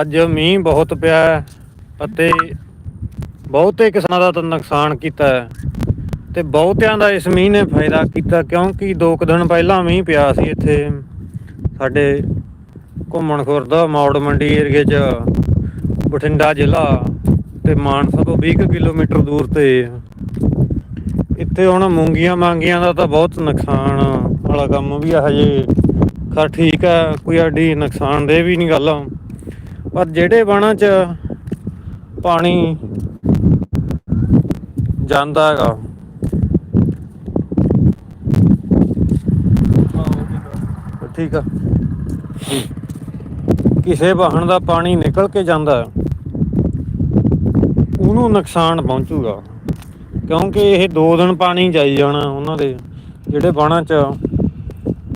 ਅੱਜ ਮੀਂਹ ਬਹੁਤ ਪਿਆ ਹੈ ਅਤੇ ਬਹੁਤੇ ਕਿਸਾਨਾਂ ਦਾ ਤਾਂ ਨੁਕਸਾਨ ਕੀਤਾ ਹੈ ਤੇ ਬਹੁਤਿਆਂ ਦਾ ਇਸ ਮੀਂਹ ਨੇ ਫਾਇਦਾ ਕੀਤਾ ਕਿਉਂਕਿ ਦੋ ਕੁ ਦਿਨ ਪਹਿਲਾਂ ਮੀਂਹ ਪਿਆ ਸੀ ਇੱਥੇ ਸਾਡੇ ਘੁੰਮਣ ਖੁਰਦਾ ਮੌੜ ਮੰਡੀ ਏਰੀਏ 'ਚ, ਬਠਿੰਡਾ ਜ਼ਿਲ੍ਹਾ ਤੇ ਮਾਨਸਾ ਤੋਂ 20 ਕੁ ਕਿਲੋਮੀਟਰ ਦੂਰ ਤੇ। ਇੱਥੇ ਹੁਣ ਮੂੰਗੀਆਂ ਮਾਂਗੀਆਂ ਦਾ ਤਾਂ ਬਹੁਤ ਨੁਕਸਾਨ ਵਾਲਾ ਕੰਮ ਵੀ ਆ ਹਜੇ। ਖਰ ਠੀਕ ਹੈ, ਕੋਈ ਐਡੀ ਨੁਕਸਾਨ ਦੇ ਵੀ ਨਹੀਂ ਗੱਲ। ਪਰ ਜਿਹੜੇ ਬਾਣਾ 'ਚ ਪਾਣੀ ਜਾਂਦਾ ਹੈਗਾ, ਠੀਕ ਆ। ਕਿਸੇ ਵਾਹਨ ਦਾ ਪਾਣੀ ਨਿਕਲ ਕੇ ਜਾਂਦਾ, ਉਹਨੂੰ ਨੁਕਸਾਨ ਪਹੁੰਚੂਗਾ। ਕਿਉਂਕਿ ਇਹ 2 ਦਿਨ ਪਾਣੀ ਜਾਈ ਜਾਣਾ ਉਹਨਾਂ ਦੇ, ਜਿਹੜੇ ਬਾਣਾ 'ਚ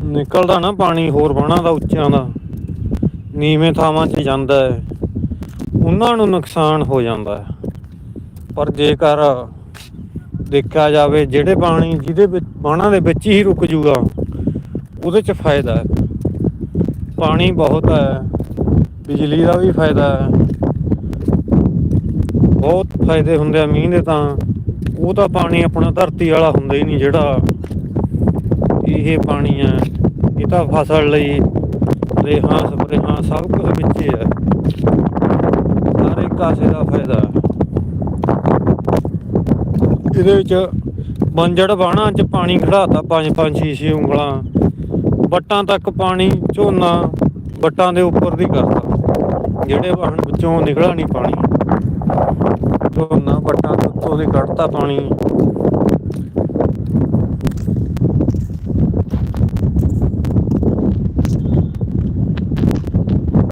ਨਿਕਲਦਾ ਨਾ ਪਾਣੀ ਹੋਰ ਬਾਣਾ ਦਾ ਉੱਚਿਆਂ ਦਾ ਨੀਵੇਂ ਥਾਵਾਂ 'ਚ ਜਾਂਦਾ ਹੈ, ਉਹਨਾਂ ਨੂੰ ਨੁਕਸਾਨ ਹੋ ਜਾਂਦਾ ਹੈ। ਪਰ ਜੇਕਰ ਦੇਖਿਆ ਜਾਵੇ, ਜਿਹੜੇ ਪਾਣੀ ਜਿਹਦੇ ਵਿੱਚ, ਬਾਣਾ ਦੇ ਵਿੱਚ ਹੀ ਰੁਕ ਜੂਗਾ, ਉਹਦੇ 'ਚ ਫਾਇਦਾ ਹੈ। ਪਾਣੀ ਬਹੁਤ ਹੈ, ਬਿਜਲੀ ਦਾ ਵੀ ਫਾਇਦਾ ਹੈ। ਬਹੁਤ ਫਾਇਦੇ ਹੁੰਦੇ ਆ ਮੀਂਹ ਦੇ ਤਾਂ, ਉਹ ਤਾਂ ਪਾਣੀ ਆਪਣਾ ਧਰਤੀ ਵਾਲਾ ਹੁੰਦਾ ਹੀ ਨਹੀਂ ਜਿਹੜਾ ਇਹ ਪਾਣੀ ਹੈ, ਇਹ ਤਾਂ ਫਸਲ ਲਈ ਰੇਹਾਂ ਸਪਰੇਹਾਂ ਸਭ ਕੁਝ ਵਿੱਚ ਹੀ ਹੈ। ਸਾਰੇ ਕਾਸੇ ਦਾ ਫਾਇਦਾ। ਇਹਦੇ ਵਿੱਚ ਬੰਜੜ ਬਾਣਾ ਚ ਪਾਣੀ ਖੜਾਤਾ ਪੰਜ ਪੰਜ, ਛੇ ਛੇ ਉਂਗਲਾਂ। ਵੱਟਾਂ ਤੱਕ ਪਾਣੀ, ਝੋਨਾ ਵੱਟਾਂ ਦੇ ਉੱਪਰ ਦੀ ਕਰਤਾ। ਜਿਹੜੇ ਵਾਹਣ ਵਿੱਚੋਂ ਨਿਕਲਾ ਨਹੀਂ ਪਾਣੀ। ਝੋਨਾ ਵੱਟਾਂ ਦੇ ਦੀ ਕੱਢਤਾ ਪਾਣੀ।